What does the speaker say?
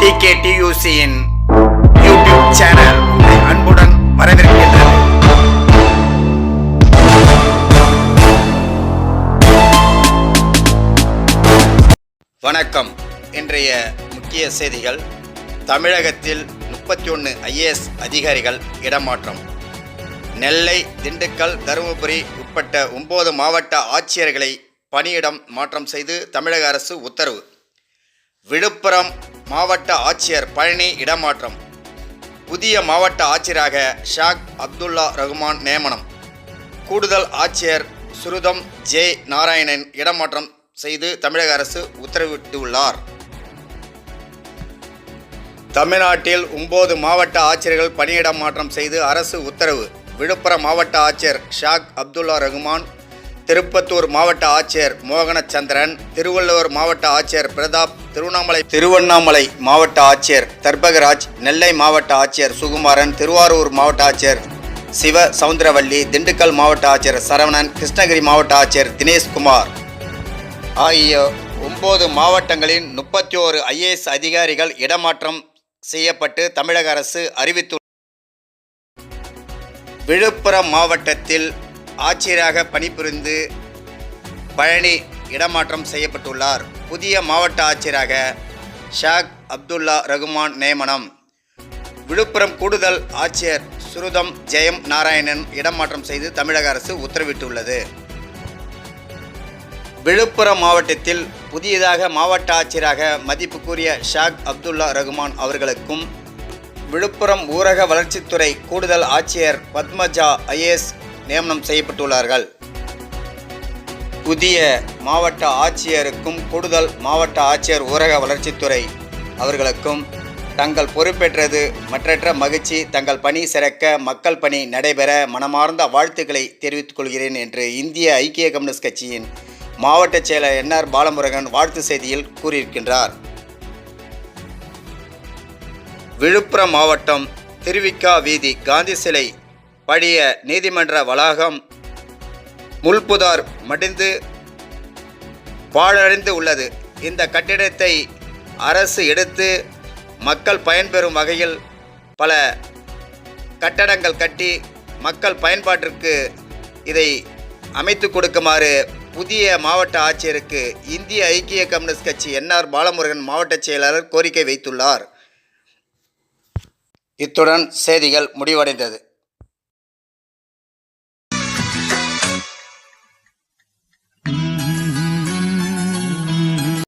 Decay டியூசியின் YouTube channel அன்புடன் வரவேற்கின்றது வணக்கம். இன்றைய முக்கிய செய்திகள். தமிழகத்தில் முப்பத்தி ஒன்று ஐஏஎஸ் அதிகாரிகள் இடமாற்றம். நெல்லை திண்டுக்கல் தருமபுரி உட்பட்ட ஒன்பது மாவட்ட ஆட்சியர்களை பணியிடம் மாற்றம் செய்து தமிழக அரசு உத்தரவு. விழுப்புரம் மாவட்ட ஆட்சியர் பழனி இடமாற்றம். புதிய மாவட்ட ஆட்சியராக ஷாக் அப்துல்லா ரகுமான் நியமனம். கூடுதல் ஆட்சியர் சுருதம் ஜே நாராயணன் இடமாற்றம் செய்து தமிழக அரசு உத்தரவிட்டுள்ளார். தமிழ்நாட்டில் ஒன்பது மாவட்ட ஆட்சியர்கள் பணியிடம் மாற்றம் செய்து அரசு உத்தரவு. விழுப்புரம் மாவட்ட ஆட்சியர் ஷாக் அப்துல்லா ரகுமான் திருப்பத்தூர் மாவட்ட ஆட்சியர் மோகனச்சந்திரன் திருவள்ளுவர் மாவட்ட ஆட்சியர் பிரதாப் திருவண்ணாமலை திருவண்ணாமலை மாவட்ட ஆட்சியர் தர்பகராஜ் நெல்லை மாவட்ட ஆட்சியர் சுகுமாரன் திருவாரூர் மாவட்ட ஆட்சியர் சிவ சவுந்தரவல்லி திண்டுக்கல் மாவட்ட ஆட்சியர் சரவணன் கிருஷ்ணகிரி மாவட்ட ஆட்சியர் தினேஷ்குமார். ஆகிய ஒன்பது மாவட்டங்களின் முப்பத்தி ஓரு ஐஏஎஸ் அதிகாரிகள் இடமாற்றம் செய்யப்பட்டு தமிழக அரசு அறிவித்துள்ள விழுப்புரம் மாவட்டத்தில் ஆட்சியராக பணிபுரிந்து பழனி இடமாற்றம் செய்யப்பட்டுள்ளார். புதிய மாவட்ட ஆட்சியராக ஷாக் அப்துல்லா ரகுமான் நியமனம். விழுப்புரம் கூடுதல் ஆட்சியர் சுருதம் ஜெயம் நாராயணன் இடமாற்றம் செய்து தமிழக அரசு உத்தரவிட்டுள்ளது. விழுப்புரம் மாவட்டத்தில் புதியதாக மாவட்ட ஆட்சியராக மதிப்புக்குரிய ஷாக் அப்துல்லா ரகுமான் அவர்களுக்கும் விழுப்புரம் ஊரக வளர்ச்சித்துறை கூடுதல் ஆட்சியர் பத்மஜா ஐஏஎஸ் நியமனம் செய்யப்பட்டுள்ளார்கள். புதிய மாவட்ட ஆட்சியருக்கும் கூடுதல் மாவட்ட ஆட்சியர் ஊரக வளர்ச்சித்துறை அவர்களுக்கும் தங்கள் பொறுப்பேற்றது. மற்றற்ற மகிழ்ச்சி தங்கள் பணி சிறக்க மக்கள் பணி நடைபெற மனமார்ந்த வாழ்த்துக்களை தெரிவித்துக் கொள்கிறேன் என்று இந்திய ஐக்கிய கம்யூனிஸ்ட் கட்சியின் மாவட்ட செயலர் என்ஆர் பாலமுருகன் வாழ்த்து செய்தியில் கூறியிருக்கின்றார். விழுப்புரம் மாவட்டம் திருவிக்கா வீதி காந்தி சிலை பழைய நீதிமன்ற வளாகம் முள்புதார் மடிந்து பாழடைந்து உள்ளது. இந்த கட்டிடத்தை அரசு எடுத்து மக்கள் பயன்பெறும் வகையில் பல கட்டடங்கள் கட்டி மக்கள் பயன்பாட்டிற்கு இதை அமைத்து கொடுக்குமாறு புதிய மாவட்ட ஆட்சியருக்கு இந்திய ஐக்கிய கம்யூனிஸ்ட் கட்சி என்ஆர் பாலமுருகன் மாவட்ட செயலாளர் கோரிக்கை வைத்துள்ளார். இத்துடன் செய்திகள் முடிவடைந்தது.